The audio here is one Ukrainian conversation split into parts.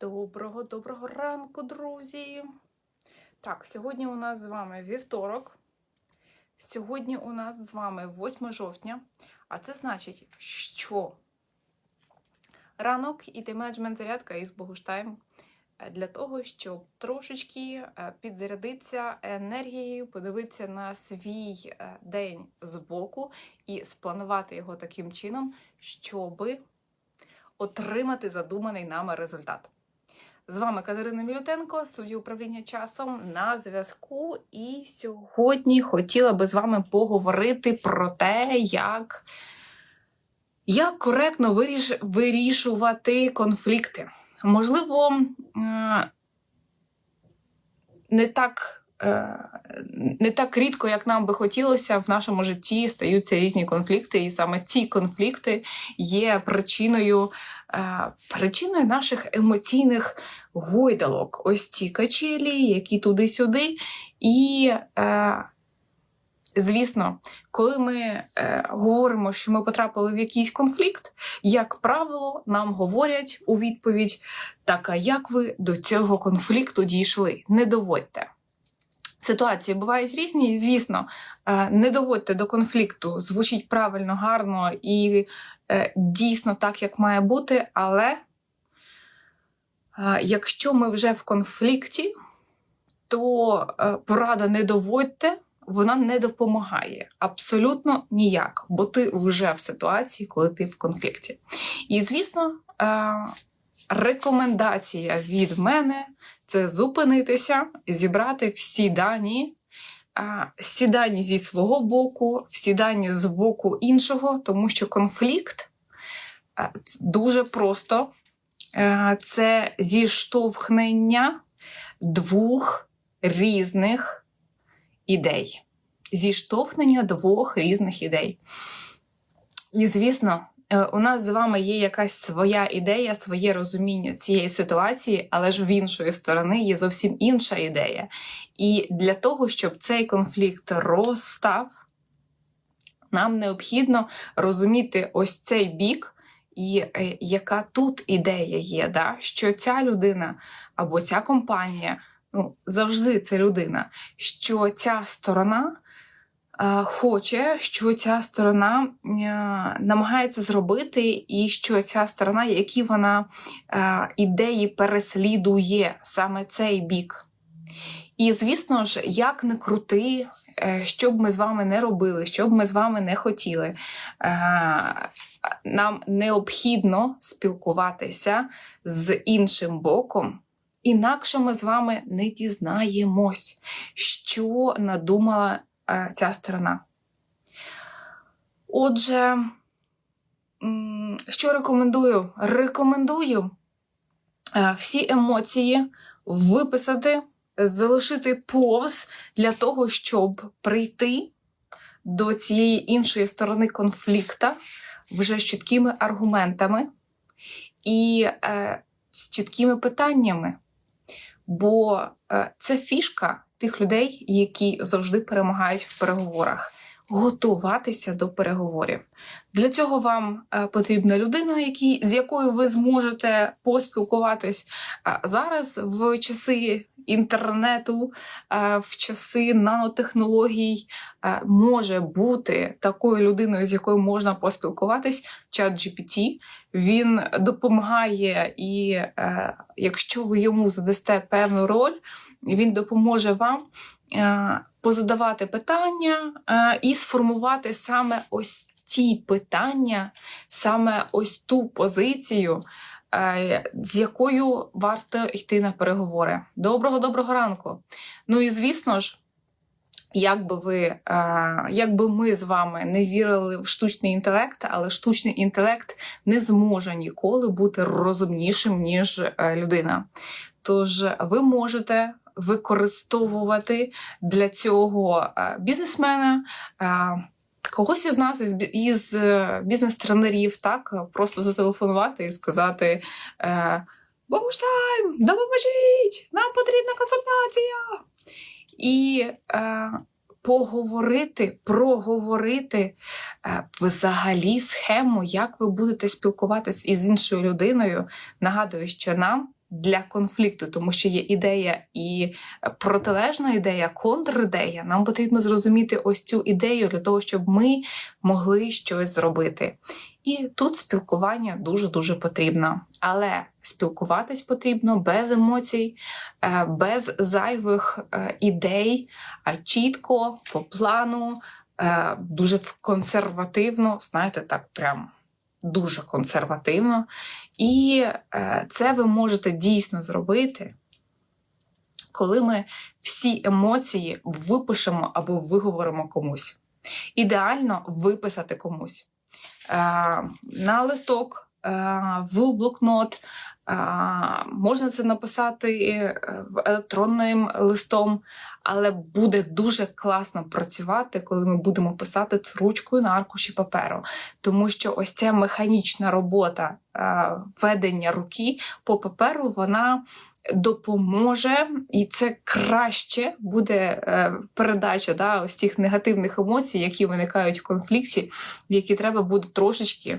Доброго, доброго ранку, друзі! Так, сьогодні у нас з вами вівторок. Сьогодні у нас з вами 8 жовтня, а це значить, що ранок і менеджмент зарядка із Богуштайм е, для того, щоб трошечки е, підзарядитися енергією, подивитися на свій е, день збоку і спланувати його таким чином, щоби отримати задуманий нами результат. З вами Катерина Мілютенко, студія управління часом на зв'язку. І сьогодні хотіла би з вами поговорити про те, як, як коректно виріш, вирішувати конфлікти. Можливо, не так. е, Не так рідко, як нам би хотілося, в нашому житті стаються різні конфлікти, і саме ці конфлікти є причиною, причиною наших емоційних гойдалок. Ось ці качелі, які туди-сюди. І, е, звісно, коли ми е, говоримо, що ми потрапили в якийсь конфлікт, як правило, нам говорять у відповідь: так, а як ви до цього конфлікту дійшли? Не доводьте. Ситуації бувають різні, і, звісно, е, не доводьте до конфлікту, звучить правильно, гарно і е, дійсно так, як має бути, але е, якщо ми вже в конфлікті, то порада не доводьте, вона не допомагає абсолютно ніяк, бо ти вже в ситуації, коли ти в конфлікті. І, звісно, рекомендація від мене це зупинитися, зібрати всі дані, всі дані зі свого боку, всі дані з боку іншого, тому що конфлікт дуже просто це зіштовхнення двох різних ідей. Зіштовхнення двох різних ідей. І, звісно, у нас з вами є якась своя ідея, своє розуміння цієї ситуації, але ж в іншої сторони є зовсім інша ідея. І для того, щоб цей конфлікт розстав, нам необхідно розуміти ось цей бік, і е, яка тут ідея є, да? що ця людина або ця компанія, ну завжди це людина, що ця сторона е, хоче, що ця сторона е, намагається зробити, і що ця сторона, які вона е, ідеї переслідує саме цей бік. І звісно ж, як не крути, е, що б ми з вами не робили, що б ми з вами не хотіли, е, нам необхідно спілкуватися з іншим боком, інакше ми з вами не дізнаємось, що надумала е, ця сторона. Отже, що рекомендую? Рекомендую е, всі емоції виписати, залишити повз для того, щоб прийти до цієї іншої сторони конфлікта вже з чіткими аргументами і е, з чіткими питаннями. Бо е, це фішка тих людей, які завжди перемагають в переговорах. Готуватися до переговорів. Для цього вам е, потрібна людина, які, з якою ви зможете поспілкуватись зараз в часи інтернету, е, в часи нанотехнологій е, може бути такою людиною, з якою можна поспілкуватись, чат GPT. Він допомагає, і якщо ви йому задасте певну роль, він допоможе вам позадавати питання е, і сформувати саме ось ті питання, саме ось ту позицію, е, з якою варто йти на переговори. Доброго доброго ранку. Ну і звісно ж. Як би ви, е, як би ми з вами не вірили в штучний інтелект, але штучний інтелект не зможе ніколи бути розумнішим, ніж е, людина. Тож ви можете використовувати для цього бізнесмена, когось із нас, із, із е, бізнес-тренерів, так, просто зателефонувати і сказати. Е, Богуштайм, допоможіть! Нам потрібна консультація. І е, поговорити, проговорити е, взагалі схему, як ви будете спілкуватись із іншою людиною. Нагадую, що нам для конфлікту, тому що є ідея і протилежна ідея, контрідея. Нам потрібно зрозуміти ось цю ідею для того, щоб ми могли щось зробити. І тут спілкування дуже-дуже потрібно. Але спілкуватись потрібно без емоцій, е, без зайвих е, ідей, а чітко, по плану, е, дуже консервативно, знаєте, так прям дуже консервативно. І це ви можете дійсно зробити, коли ми всі емоції випишемо або виговоримо комусь. Ідеально виписати комусь. Е, на листок, е, в блокнот. Е, можна це написати електронним листом, але буде дуже класно працювати, коли ми будемо писати з ручкою на аркуші паперу. Тому що ось ця механічна робота ведення руки по паперу, вона допоможе, і це краще буде е, передача да, ось цих негативних емоцій, які виникають в конфлікті, які треба буде трошечки.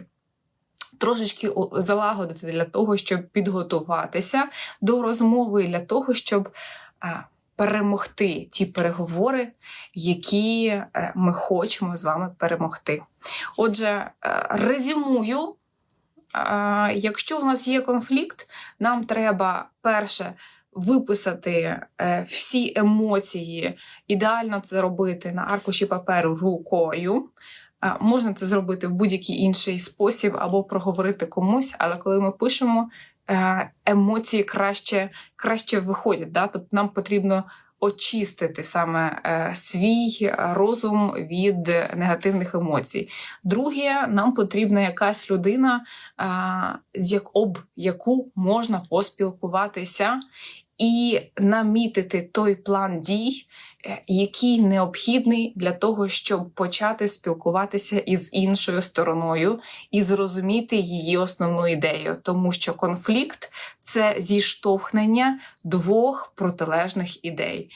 Трошечки залагодити для того, щоб підготуватися до розмови, для того, щоб перемогти ті переговори, які е, ми хочемо з вами перемогти. Отже, е, резюмую Якщо в нас є конфлікт, нам треба перше виписати е, всі емоції, ідеально це робити на аркуші паперу рукою. Можна це зробити в будь-який інший спосіб або проговорити комусь, але коли ми пишемо, е, емоції краще краще виходять. Да? Тобто нам потрібно очистити саме е, свій розум від негативних емоцій. Друге, нам потрібна якась людина, з як об яку можна поспілкуватися і намітити той план дій, е, який необхідний для того, щоб почати спілкуватися із іншою стороною і зрозуміти її основну ідею, тому що конфлікт це зіштовхнення двох протилежних ідей.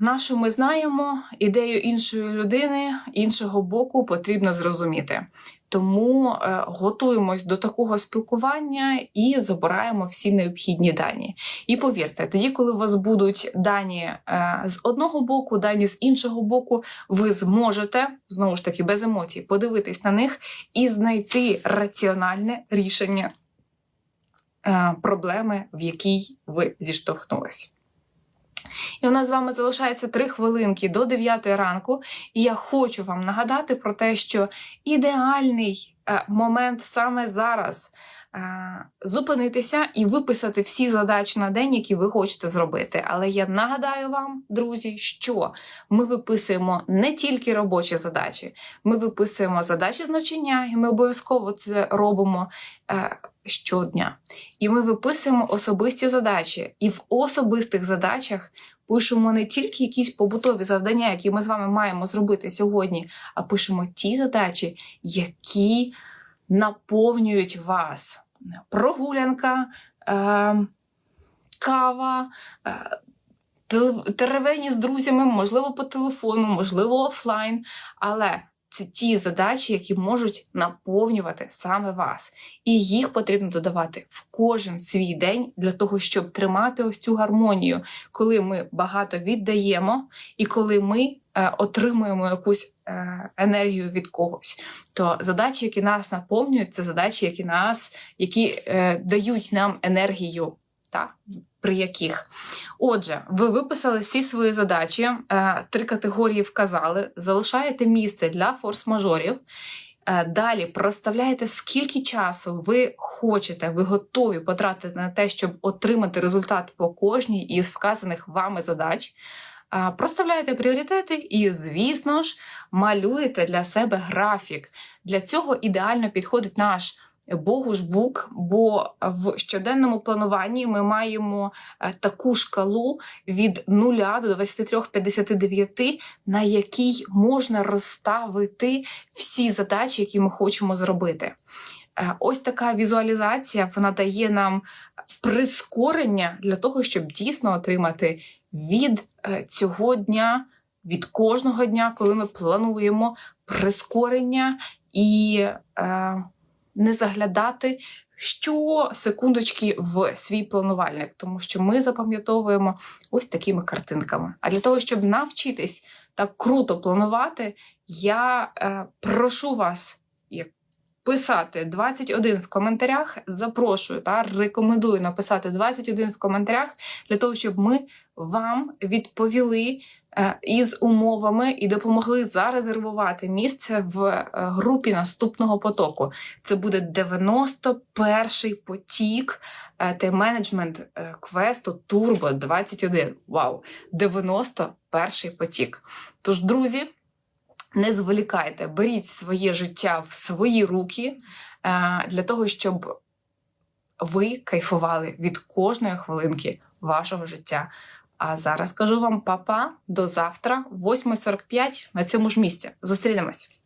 Нашу ми знаємо, ідею іншої людини, іншого боку потрібно зрозуміти. Тому е, готуємось до такого спілкування і забираємо всі необхідні дані. І повірте, тоді, коли у вас будуть дані е, з одного боку, дані з іншого боку, ви зможете знову ж таки без емоцій подивитись на них і знайти раціональне рішення е, проблеми, в якій ви зіштовхнулись. І у нас з вами залишається 3 хвилинки до 9 ранку. І я хочу вам нагадати про те, що ідеальний е, момент саме зараз е, зупинитися і виписати всі задачі на день, які ви хочете зробити. Але я нагадаю вам, друзі, що ми виписуємо не тільки робочі задачі, ми виписуємо задачі з навчання, і ми обов'язково це робимо. Щодня. І ми виписуємо особисті задачі. І в особистих задачах пишемо не тільки якісь побутові завдання, які ми з вами маємо зробити сьогодні, а пишемо ті задачі, які наповнюють вас. Прогулянка, е, кава. Е, Теревені з друзями, можливо, по телефону, можливо, офлайн, але це ті задачі, які можуть наповнювати саме вас. І їх потрібно додавати в кожен свій день для того, щоб тримати ось цю гармонію, коли ми багато віддаємо, і коли ми е, отримуємо якусь е, енергію від когось. То задачі, які нас наповнюють, це задачі, які нас, які е, дають нам енергію. Так? При яких. Отже, ви виписали всі свої задачі, е, три категорії вказали, залишаєте місце для форс-мажорів. Е, далі проставляєте, скільки часу ви хочете, ви готові потратити на те, щоб отримати результат по кожній із вказаних вами задач. Е, проставляєте пріоритети і, звісно ж, малюєте для себе графік. Для цього ідеально підходить наш Богу ж бук, бо в щоденному плануванні ми маємо е, таку шкалу від 0 до 23-59, на якій можна розставити всі задачі, які ми хочемо зробити. Е, ось така візуалізація вона дає нам прискорення для того, щоб дійсно отримати від е, цього дня, від кожного дня, коли ми плануємо прискорення і. Не заглядати що секундочки в свій планувальник, тому що ми запам'ятовуємо ось такими картинками. А для того, щоб навчитись так круто планувати, я е, прошу вас як писати 21 в коментарях. Запрошую та рекомендую написати 21 в коментарях для того, щоб ми вам відповіли е, із умовами і допомогли зарезервувати місце в е, групі наступного потоку. Це буде 91-й потік е, тайм-менеджмент е, квесту Turbo 21. Вау! 91-й потік. Тож, друзі, не зволікайте, беріть своє життя в свої руки е, для того, щоб ви кайфували від кожної хвилинки вашого життя. А зараз кажу вам па-па, до завтра, 8.45 на цьому ж місці. Зустрінемось!